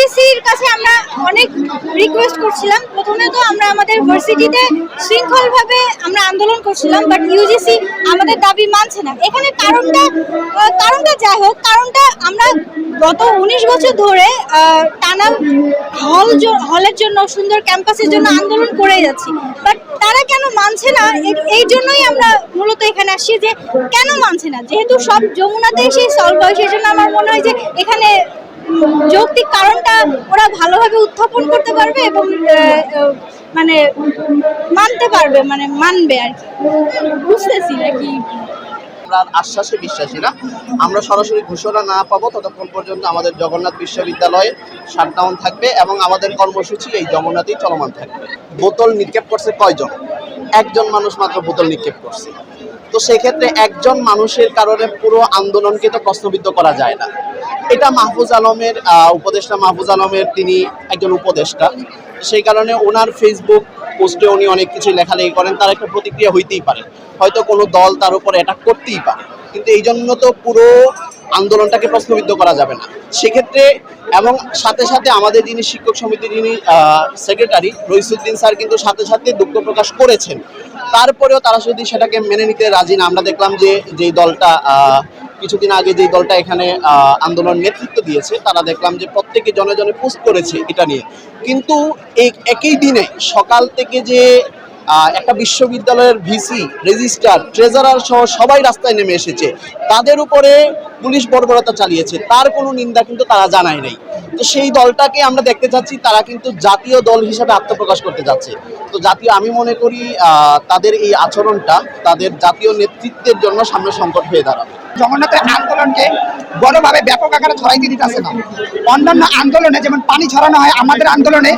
ইউজিসির কাছে আমরা অনেক রিকোয়েস্ট করছিলাম। প্রথমে তো আমরা আমাদের ভার্সিটিতে শৃঙ্খলভাবে আমরা আন্দোলন করছিলাম বাট ইউজিসি আমাদের দাবি মানছে না। এখানে কারণটা কারণটা যাই হোক, কারণটা আমরা গত উনিশ বছর ধরে টানা হল হলের জন্য, সুন্দর ক্যাম্পাসের জন্য আন্দোলন করে যাচ্ছি। বাট তারা কেন মানছে না? এই জন্যই আমরা মূলত এখানে আসছি যে কেন মানছে না? যেহেতু সব যমুনাতে এসে সলভ হয়, সেই জন্য আমার মনে হয় যে এখানে যৌক্তিক কারণটা ওরা ভালোভাবে উত্থাপন করতে পারবে এবং মানে মানতে পারবে মানে মানবে আর কি। বুঝতেছি নাকি আশ্বাসে বিশ্বাসী না। আমরা সরাসরি ঘোষণা না পাবো, ততক্ষণ পর্যন্ত আমাদের জগন্নাথ বিশ্ববিদ্যালয়ে শাটডাউন থাকবে এবং আমাদের কর্মসূচি এই জগন্নাথেই চলমান থাকবে। বোতল নিক্ষেপ করছে কয়জন? একজন মানুষ মাত্র বোতল নিক্ষেপ করছে। তো সেক্ষেত্রে একজন মানুষের কারণে পুরো আন্দোলনকে তো প্রশ্নবিদ্ধ করা যায় না। এটা মাহফুজ আলমের উপদেষ্টা মাহফুজ আলমের তিনি একজন উপদেষ্টা। সেই কারণে ওনার ফেসবুক পোস্টে উনি অনেক কিছু লেখালেখি করেন, তার একটা প্রতিক্রিয়া হইতেই পারে। হয়তো কোনো দল তার উপর অ্যাটাক করতেই পারে, কিন্তু এই জন্য তো পুরো আন্দোলনটাকে প্রশ্নবিদ্ধ করা যাবে না। সেক্ষেত্রে এবং সাথে সাথে আমাদের যিনি শিক্ষক সমিতির যিনি সেক্রেটারি রইসুদ্দিন স্যার কিন্তু সাথে সাথে দুঃখ প্রকাশ করেছেন। তারপরেও তারা যদি সেটাকে মেনে নিতে রাজি না, আমরা দেখলাম যে, যেই দলটা কিছুদিন আগে যে দলটা এখানে আন্দোলন নেতৃত্ব দিয়েছে, তারা দেখলাম যে প্রত্যেকে জনে জনে পোস্ট করেছে এটা নিয়ে। কিন্তু এই একই দিনে সকাল থেকে যে একটা বিশ্ববিদ্যালয়ের ভিসি, রেজিস্ট্রার, ট্রেজারার সহ সবাই রাস্তায় নেমে এসেছে, তাদের উপরে পুলিশ বর্বরতা চালিয়েছে, তার কোনো নিন্দা কিন্তু তারা জানায় নাই। তো সেই দলটাকে আমরা দেখতে চাচ্ছি, তারা কিন্তু জাতীয় দল হিসাবে আত্মপ্রকাশ করতে যাচ্ছে। তো জাতীয়, আমি মনে করি তাদের এই আচরণটা, তাদের জাতীয় নেতৃত্বের জন্য সামনে সংকট হয়ে দাঁড়াবে। জগন্নাথের আন্দোলনকে বড়ভাবে ব্যাপক আকারে ছড়াই ছড়াইতে দিতেছে না। অন্যান্য আন্দোলনে যেমন পানি ছড়ানো হয়, আমাদের আন্দোলনে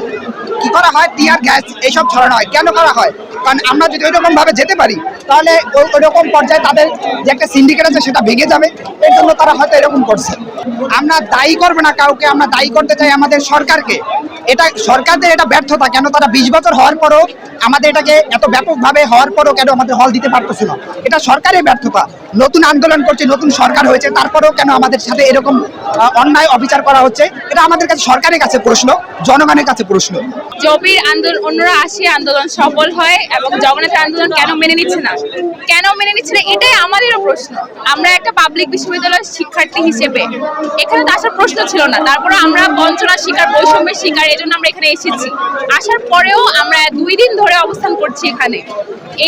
কি করা হয়? টিয়ার গ্যাস, এইসব ছড়ানো হয়। কেন করা হয়? কারণ আমরা যদি ওইরকম ভাবে যেতে পারি, তাহলে ওই ওইরকম পর্যায়ে তাদের যে একটা সিন্ডিকেট আছে সেটা ভেঙে যাবে। এর জন্য তারা হয়তো এরকম করছে। আমরা দায়ী করব না কাউকে, আমরা দায়ী করতে চাই আমাদের সরকারকে। এটা সরকারদের এটা ব্যর্থতা, কেন তারা বিশ বছর হওয়ার পরও আমাদের এটাকে এত ব্যাপকভাবে হওয়ার পরও কেন আমাদের হল দিতে পারতেছে না? এটা সরকারের ব্যর্থতা। নতুন আন্দোলন করছে, নতুন সরকার হয়েছে, তারপরেও কেন আমাদের সাথে এরকম অন্যায় অবিচার করা হচ্ছে? এটা আমাদের কাছে, সরকারের কাছে প্রশ্ন, জনগণের কাছে প্রশ্ন। জবির আন্দোলন, অন্যরা আসে, আন্দোলন সফল হয় এবং জগন্নাথের আন্দোলন কেন মেনে নিচ্ছে না? কেন মেনে নিচ্ছে না? এটাই আমাদেরও প্রশ্ন। আমরা একটা পাবলিক বিশ্ববিদ্যালয়ের শিক্ষার্থী হিসেবে, এখানে তো আসার প্রশ্ন ছিল না। তারপরে আমরা বঞ্চনার শিকার, বৈষম্যের শিকার এই জন্য আমরা এখানে এসেছি। আসার পরেও আমরা দুই দিন ধরে অবস্থান করছি এখানে।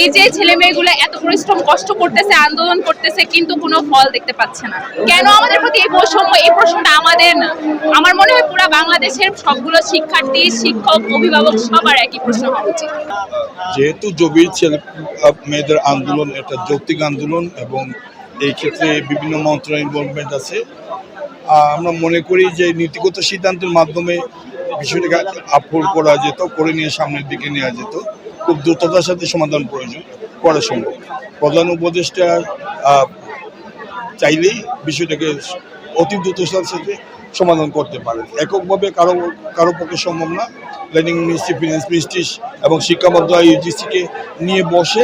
এই যে ছেলে মেয়েগুলো এত পরিশ্রম, কষ্ট করতেছে, আন্দোলন করতেছে, কিন্তু কোনো ফল দেখতে পাচ্ছে না। কেন আমাদের প্রতি এই বৈষম্য, এই প্রশ্নটা আমাদের না? আমার মনে হয় পুরো বাংলাদেশের সবগুলো শিক্ষার্থী, শিক্ষক, অভিভাবক সবার একই প্রশ্ন হওয়া উচিত। যেহেতু জবির ছেলে মেয়েদের আন্দোলন একটা যৌক্তিক আন্দোলন এবং এই ক্ষেত্রে বিভিন্ন মন্ত্রণালয় ইনভলভমেন্ট আছে আমরা মনে করি যে নীতিগত সিদ্ধান্তের মাধ্যমে বিষয়টাকে আপলোড করা যেত করে নিয়ে সামনের দিকে নেওয়া যেত। খুব দ্রুততার সাথে সমাধান প্রয়োজন করা সম্ভব। প্রধান উপদেষ্টা চাইলেই বিষয়টাকে অতি দ্রুততার সাথে সমাধান করতে পারেন। এককভাবে কারও কারও পক্ষে সম্ভব না। প্ল্যানিং মিনিস্ট্রি ফিনান্স মিনিস্ট্রি এবং শিক্ষা মন্ত্রণালয় ইউজিসিকে নিয়ে বসে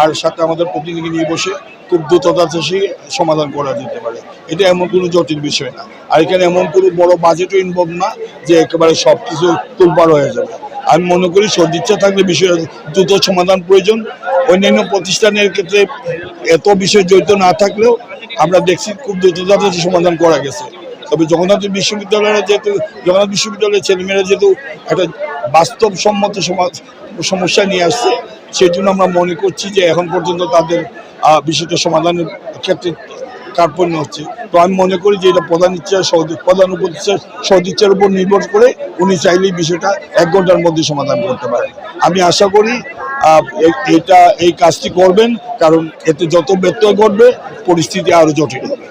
আর সাথে আমাদের প্রতিনিধি নিয়ে বসে খুব দ্রুততার সাথে সমাধান করা যেতে পারে। এটা এমন কোনো জটিল বিষয় না। আর এখানে এমন কোনো বড় বাজেটও ইনভলভ না যে একেবারে সব কিছু তুলপার হয়ে যাবে। আমি মনে করি সদিচ্ছা থাকলে বিষয় দ্রুত সমাধান প্রয়োজন। অন্যান্য প্রতিষ্ঠানের ক্ষেত্রে এত বিষয় জড়িত না থাকলেও আমরা দেখছি খুব দ্রুততার সমাধান করা গেছে। তবে জগন্নাথ বিশ্ববিদ্যালয়ের যেহেতু, জগন্নাথ বিশ্ববিদ্যালয়ের ছেলেমেয়েরা যেহেতু একটা বাস্তবসম্মত সমাজ সমস্যা নিয়ে আসছে সেই জন্য আমরা মনে করছি যে এখন পর্যন্ত তাদের বিষয়টা সমাধানের ক্ষেত্রে কার্পণ্য হচ্ছে। তো আমি মনে করি যে এটা প্রধান ইচ্ছা প্রধান উপদেষ্টার সদিচ্ছার উপর নির্ভর করে উনি চাইলেই বিষয়টা এক ঘণ্টার মধ্যে সমাধান করতে পারেন। আমি আশা করি এটা, এই কাজটি করবেন, কারণ এতে যত ব্যত্যয় ঘটবে, পরিস্থিতি আরও জটিল হবে।